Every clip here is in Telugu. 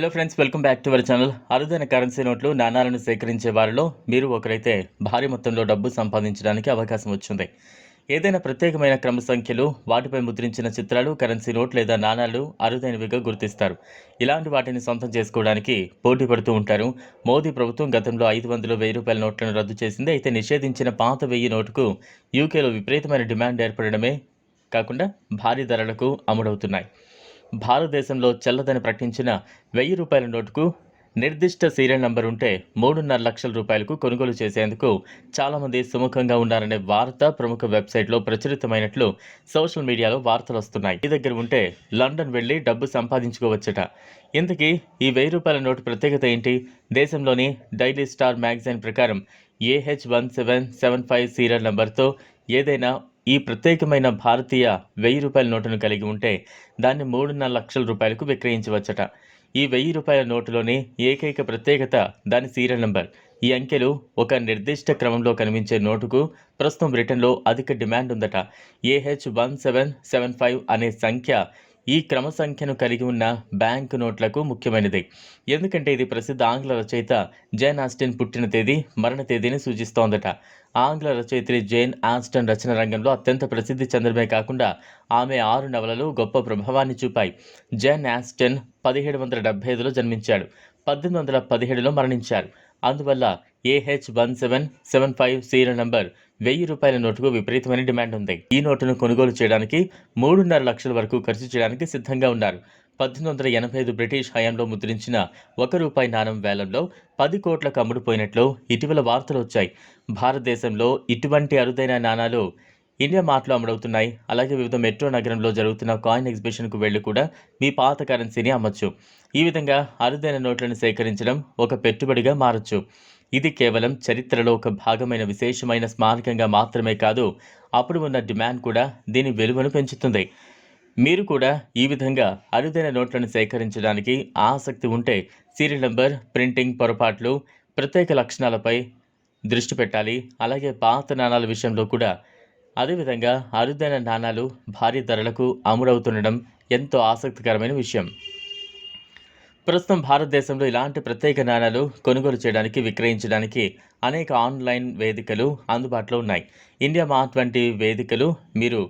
Hello friends welcome back to our channel అరుదైన కరెన్సీ నోట్లు నాణాలను సేకరించే వారిలో మీరు ఒకరైతే భారీ మొత్తంలో డబ్బు సంపాదించడానికి అవకాశం వచ్చింది. ఏదైనా ప్రత్యేకమైన క్రమ సంఖ్యలు వాటిపై ముద్రించిన చిత్రాలు కరెన్సీ నోట్ లేదా నాణాలు అరుదైనవిగా గుర్తిస్తారు. ఇలాంటి వాటిని సొంతం చేసుకోవడానికి పోటీ పడుతూ ఉంటారు. మోదీ ప్రభుత్వం గతంలో ఐదు వందలు వెయ్యి రూపాయల నోట్లను రద్దు చేసింది. అయితే నిషేధించిన పాత వెయ్యి నోటుకు యూకేలో విపరీతమైన డిమాండ్ ఏర్పడడమే కాకుండా భారీ ధరలకు అమ్ముడవుతున్నాయి. భారతదేశంలో చెల్లదని ప్రకటించిన వెయ్యి రూపాయల నోటుకు నిర్దిష్ట సీరియల్ నంబర్ ఉంటే మూడున్నర లక్షల రూపాయలకు కొనుగోలు చేసేందుకు చాలామంది సుముఖంగా ఉన్నారనే వార్త ప్రముఖ వెబ్సైట్లో ప్రచురితమైనట్లు సోషల్ మీడియాలో వార్తలు వస్తున్నాయి. ఈ దగ్గర ఉంటే లండన్ వెళ్ళి డబ్బు సంపాదించుకోవచ్చట. ఇంతకీ ఈ వెయ్యి రూపాయల నోటు ప్రత్యేకత ఏంటి? దేశంలోని డైలీ స్టార్ మ్యాగజైన్ ప్రకారం AH one seven seven five serial నంబర్తో ఏదైనా ఈ ప్రత్యేకమైన భారతీయ వెయ్యి రూపాయల నోటును కలిగి ఉంటే దాన్ని మూడున్నర లక్షల రూపాయలకు విక్రయించవచ్చట. ఈ వెయ్యి రూపాయల నోటులోని ఏకైక ప్రత్యేకత దాని సీరియల్ నంబర్. ఈ అంకెలు ఒక నిర్దిష్ట క్రమంలో కనిపించే నోటుకు ప్రస్తుతం బ్రిటన్లో అధిక డిమాండ్ ఉందట. AH one seven seven five అనే సంఖ్య ఈ క్రమ సంఖ్యను కలిగి ఉన్న బ్యాంకు నోట్లకు ముఖ్యమైనది. ఎందుకంటే ఇది ప్రసిద్ధ ఆంగ్ల రచయిత జైన్ ఆస్టిన్ పుట్టిన తేదీ మరణ తేదీని సూచిస్తోందట. ఆంగ్ల రచయిత్రి జైన్ ఆస్టన్ రచన రంగంలో అత్యంత ప్రసిద్ధి చెందడమే కాకుండా ఆమె ఆరు నవలలు గొప్ప ప్రభావాన్ని చూపాయి. జైన్ ఆస్టన్ పదిహేడు వందల డెబ్బై ఐదులో జన్మించాడు. పద్దెనిమిది వందల పదిహేడులో మరణించారు. అందువల్ల AH one seven seven five serial number వెయ్యి రూపాయల నోటుకు విపరీతమైన డిమాండ్ ఉంది. ఈ నోటును కొనుగోలు చేయడానికి మూడున్నర లక్షల వరకు ఖర్చు చేయడానికి సిద్ధంగా ఉన్నారు. పద్దెనిమిది వందల ఎనభై ఐదు బ్రిటిష్ హయాంలో ముద్రించిన ఒక రూపాయి నాణం వేలంలో పది కోట్లకు అమ్ముడుపోయినట్లు ఇటీవల వార్తలు వచ్చాయి. భారతదేశంలో ఇటువంటి అరుదైన నాణాలు ఇండియా మార్ట్లో అమ్ముడవుతున్నాయి అలాగే వివిధ మెట్రో నగరంలో జరుగుతున్న కాయిన్ ఎగ్జిబిషన్కు వెళ్ళి కూడా మీ పాత కరెన్సీని అమ్మచ్చు. ఈ విధంగా అరుదైన నోట్లను సేకరించడం ఒక పెట్టుబడిగా మారచ్చు. ఇది కేవలం చరిత్రలో ఒక భాగమైన విశేషమైన స్మారకంగా మాత్రమే కాదు అప్పుడు ఉన్న డిమాండ్ కూడా దీని విలువను పెంచుతుంది. మీరు కూడా ఈ విధంగా అరుదైన నోట్లను సేకరించడానికి ఆసక్తి ఉంటే సీరియల్ నంబర్ ప్రింటింగ్ పొరపాట్లు ప్రత్యేక లక్షణాలపై దృష్టి పెట్టాలి. అలాగే పాత నాణాల విషయంలో కూడా. అదేవిధంగా అరుదైన నాణాలు భారీ ధరలకు అమ్ముడవుతుండడం ఎంతో ఆసక్తికరమైన విషయం. ప్రస్తుతం భారతదేశంలో ఇలాంటి ప్రత్యేక నాణాలు కొనుగోలు చేయడానికి విక్రయించడానికి అనేక ఆన్లైన్ వేదికలు అందుబాటులో ఉన్నాయి. ఇండియా మార్ట్ వంటి వేదికలు మీరు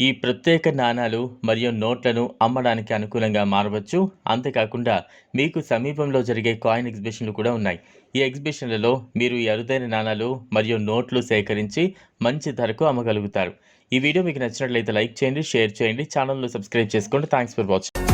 ఈ ప్రత్యేక నాణాలు మరియు నోట్లను అమ్మడానికి అనుకూలంగా మారవచ్చు. అంతేకాకుండా మీకు సమీపంలో జరిగే కాయిన్ ఎగ్జిబిషన్లు కూడా ఉన్నాయి. ఈ ఎగ్జిబిషన్లలో మీరు ఈ అరుదైన నాణాలు మరియు నోట్లు సేకరించి మంచి ధరకు అమ్మగలుగుతారు. ఈ వీడియో మీకు నచ్చినట్లయితే లైక్ చేయండి షేర్ చేయండి ఛానల్ను సబ్స్క్రైబ్ చేసుకోండి. Thanks for watching.